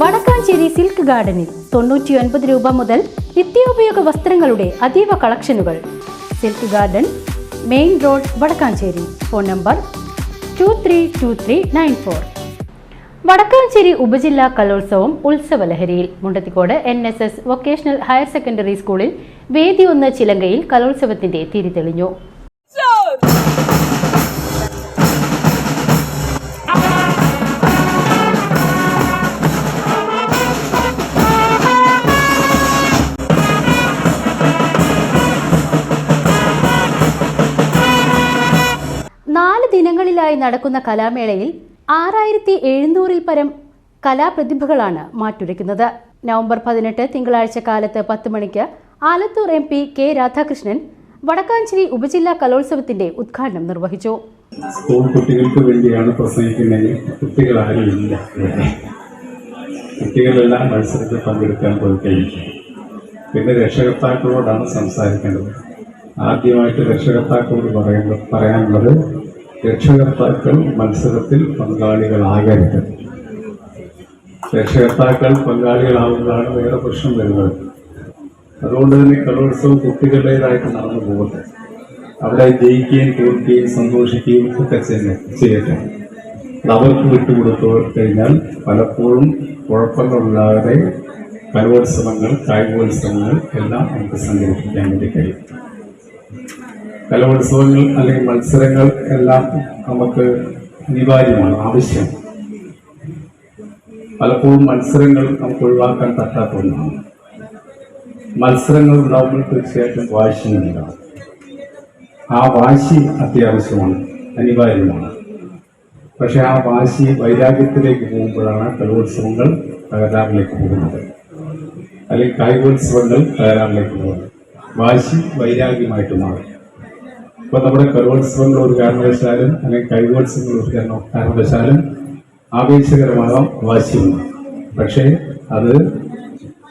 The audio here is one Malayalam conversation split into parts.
വടക്കാഞ്ചേരി സിൽക്ക് ഗാർഡനിൽ തൊണ്ണൂറ്റിയൊൻപത് രൂപ മുതൽ നിത്യോപയോഗ വസ്ത്രങ്ങളുടെ അതീവ കളക്ഷനുകൾ. Silk garden main road Vadakkanchery. Phone number two three two three nine four. Vadakkanchery ഉപജില്ലാ കലോത്സവം ഉത്സവലഹരിയിൽ Mundathikode N S S vocational higher secondary സ്കൂളിൽ വേദി ഒന്ന് ചിലങ്കയിൽ കലോത്സവത്തിന്റെ തിരിതെളിഞ്ഞു നാല് ദിനങ്ങളിലായി നടക്കുന്ന കലാമേളയിൽ ആറായിരത്തി എഴുന്നൂറിൽ പരം കലാപ്രതിഭകളാണ് മാറ്റുരയ്ക്കുന്നത്. നവംബർ പതിനെട്ട് തിങ്കളാഴ്ച കാലത്ത് പത്ത് മണിക്ക് Alathur M P K Radhakrishnan Vadakkanchery ഉപജില്ലാ കലോത്സവത്തിന്റെ ഉദ്ഘാടനം നിർവഹിച്ചു. സ്കൂൾ കുട്ടികൾക്ക് വേണ്ടിയാണ്. കുട്ടികളെല്ലാം മത്സരത്തിൽ പങ്കെടുക്കാൻ പോയി പിന്നെ രക്ഷകർത്താക്കളോടാണ് സംസാരിക്കേണ്ടത്. ആദ്യമായിട്ട് രക്ഷകർത്താക്കളോട് പറയാനുള്ളത് രക്ഷകർത്താക്കൾ മത്സരത്തിൽ പങ്കാളികളാകരുത്. രക്ഷകർത്താക്കൾ പങ്കാളികളാവുന്നതാണ് വേറെ പ്രശ്നം വരുന്നത്. അതുകൊണ്ട് തന്നെ കലോത്സവം കുട്ടികളുടേതായിട്ട് നടന്നു പോകട്ടെ. അവിടെ ജയിക്കുകയും തോൽക്കുകയും സന്തോഷിക്കുകയും ഒക്കെ തന്നെ ചെയ്യട്ടെ. അവർക്ക് വിട്ടുകൊടുത്തു കഴിഞ്ഞാൽ പലപ്പോഴും കുഴപ്പങ്ങളില്ലാതെ കലോത്സവങ്ങൾ കായികോത്സവങ്ങൾ എല്ലാം നമുക്ക് സംഘടിപ്പിക്കാൻ വേണ്ടി കഴിയും. കലോത്സവങ്ങൾ അല്ലെങ്കിൽ മത്സരങ്ങൾ എല്ലാം നമുക്ക് അനിവാര്യമാണ് ആവശ്യം. പലപ്പോഴും മത്സരങ്ങൾ നമുക്ക് ഒഴിവാക്കാൻ പറ്റാത്ത ഒന്നാണ്. മത്സരങ്ങൾ ഉണ്ടാകുമ്പോൾ തീർച്ചയായിട്ടും വാശിയുണ്ടാകും ആ വാശി അത്യാവശ്യമാണ് അനിവാര്യമാണ്. പക്ഷെ ആ വാശി വൈരാഗ്യത്തിലേക്ക് പോകുമ്പോഴാണ് കലോത്സവങ്ങൾ തകരാറിലേക്ക് പോകുന്നത്. അല്ലെങ്കിൽ കായികോത്സവങ്ങൾ തകരാറിലേക്ക് പോകുന്നത്. വാശി വൈരാഗ്യമായിട്ട് മാറും. ഇപ്പൊ നമ്മുടെ കലോത്സവങ്ങൾ ഒരു കാരണവശാലും അല്ലെങ്കിൽ കായികോത്സവങ്ങൾ ഒരു കാരണ- കാരണവശാലും ആവേശകരമാകാം വാശിയുണ്ട് പക്ഷേ അത്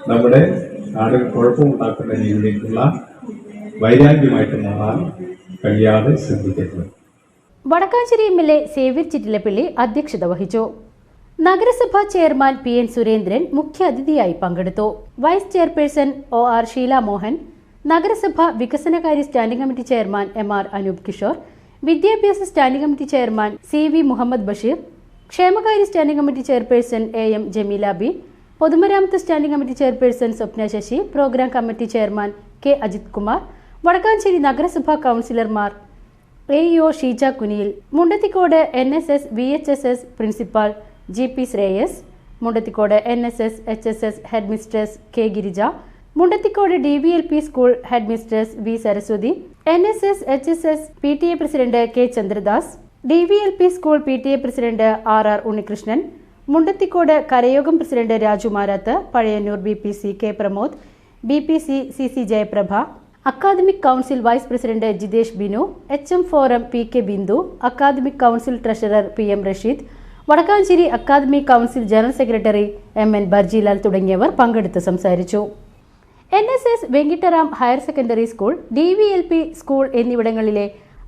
നമ്മുടെ നാടിന് കുഴപ്പമുണ്ടാക്കുന്ന രീതിയിലേക്കുള്ള വൈരാഗ്യമായിട്ട് മാറാൻ കഴിയാതെ ശ്രദ്ധിക്കരുത്. Vadakkanchery M L A Xavier Chittilappally അധ്യക്ഷത വഹിച്ചു. നഗരസഭാ ചെയർമാൻ പി എൻ സുരേന്ദ്രൻ മുഖ്യാതിഥിയായി പങ്കെടുത്തു. Vice chairperson O R Sheela Mohan നഗരസഭ വികസനകാര്യ standing committee chairman M R Anoop Kishore വിദ്യാഭ്യാസ standing committee chairman C V Muhammad Basheer ക്ഷേമകാര്യ standing committee chairperson A M Jameela B പൊതുമരാമത്ത് standing committee chairperson Swapna Sasi programme committee chairman K Ajith Kumar Vadakkanchery നഗരസഭാ കൗൺസിലർമാർ A E O Sheeja Kuniyil Mundathikode N S S V H S S principal G P Sreyas Mundathikode N S S H S S headmistress K Girija Mundathikode D V L P school headmistress V Saraswathi N S S H S S P T A president K Chandradas D V L P school P T A president R R Unnikrishnan Mundathikode കരയോഗം president Raju Marath Pazhayannur B P C K Pramod B P C C C Jayaprabha academic council vice president Jithesh Binu H M forum P K Bindu academic council treasurer P M Rasheed Vadakkanchery academic council general secretary M N Barjilal തുടങ്ങിയവർ പങ്കെടുത്ത് സംസാരിച്ചു. N S S Venkittaram higher secondary school D V L P school എന്നിവിടങ്ങളിലെ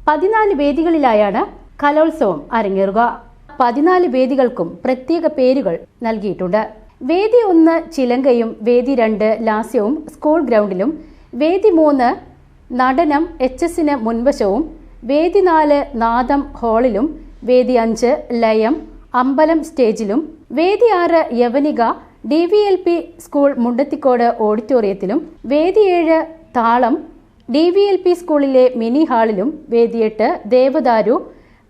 പതിനാല് വേദികളിലായാണ് കലോത്സവം അരങ്ങേറുക. പതിനാല് വേദികൾക്കും പ്രത്യേക പേരുകൾ നൽകിയിട്ടുണ്ട്. വേദി ഒന്ന് ചിലങ്കയും വേദി രണ്ട് ലാസ്യവും സ്കൂൾ ഗ്രൗണ്ടിലും വേദി മൂന്ന് നടനം എച്ച് എസിന് മുൻവശവും വേദി നാല് നാദം ഹാളിലും വേദി അഞ്ച് ലയം അമ്പലം സ്റ്റേജിലും വേദി ആറ് യവനിക D V L P school Mundathikode ഓഡിറ്റോറിയത്തിലും വേദി ഏഴ് താളം ഡി വി എൽ പി സ്കൂളിലെ മിനി ഹാളിലും വേദി എട്ട് ദേവദാരു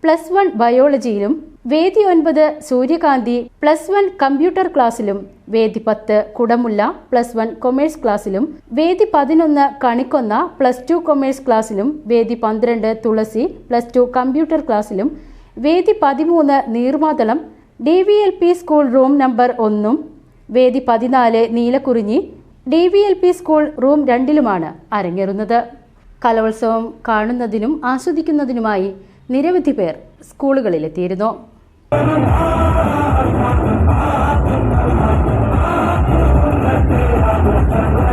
പ്ലസ് വൺ ബയോളജിയിലും വേദി ഒൻപത് സൂര്യകാന്തി പ്ലസ് വൺ കമ്പ്യൂട്ടർ ക്ലാസ്സിലും വേദി പത്ത് കുടമുല്ല പ്ലസ് വൺ കൊമേഴ്സ് ക്ലാസ്സിലും വേദി പതിനൊന്ന് കണിക്കൊന്ന പ്ലസ് ടു കൊമേഴ്സ് ക്ലാസ്സിലും വേദി പന്ത്രണ്ട് തുളസി പ്ലസ് ടു കമ്പ്യൂട്ടർ ക്ലാസ്സിലും വേദി പതിമൂന്ന് നീർമാതളം D V L P school room number ഒന്നും വേദി പതിനാല് നീലക്കുറിഞ്ഞി D V L P school room രണ്ടിലുമാണ് അരങ്ങേറുന്നത്. കലോത്സവം കാണുന്നതിനും ആസ്വദിക്കുന്നതിനുമായി നിരവധി പേർ സ്കൂളുകളിലെത്തിയിരുന്നു. പടമ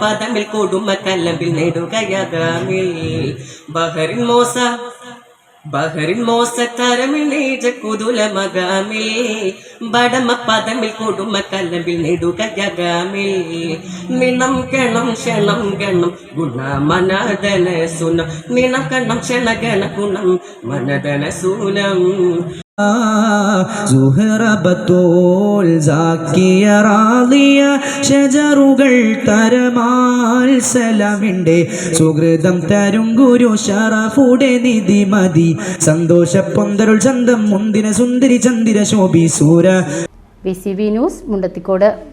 പദമിൽ കൊടുമ കല്ലമ്പിൽ നെടുകയകാമിൽ. ബഹറിൻ മോസ ബഹറിൻ മോസ തരമിൽ നീജ കുതുല മകാമിൽ. ബടമ പദമിൽ കൊടുമ കല്ലമ്പിൽ നെടുകയകാമിൽ. നിണം കണം ക്ഷണം ഗണം ഗുണ മനദന സുനം നിണം കണം ക്ഷണ ഗണ ഗുണം മനദന സൂനം സുഹറബത്തോൽ സാക്കിയ റാളിയ ഷജറുകൾ തരമാൽ സലമിന്റെ സുഹൃതം തരും ഗുരു ഷറഫുടെ നിധി മതി. സന്തോഷ പൊന്തരുൾ ചന്തം മുന്തിന സുന്ദരി ചന്ദിര ശോഭി Soora. V C V news Mundathikode.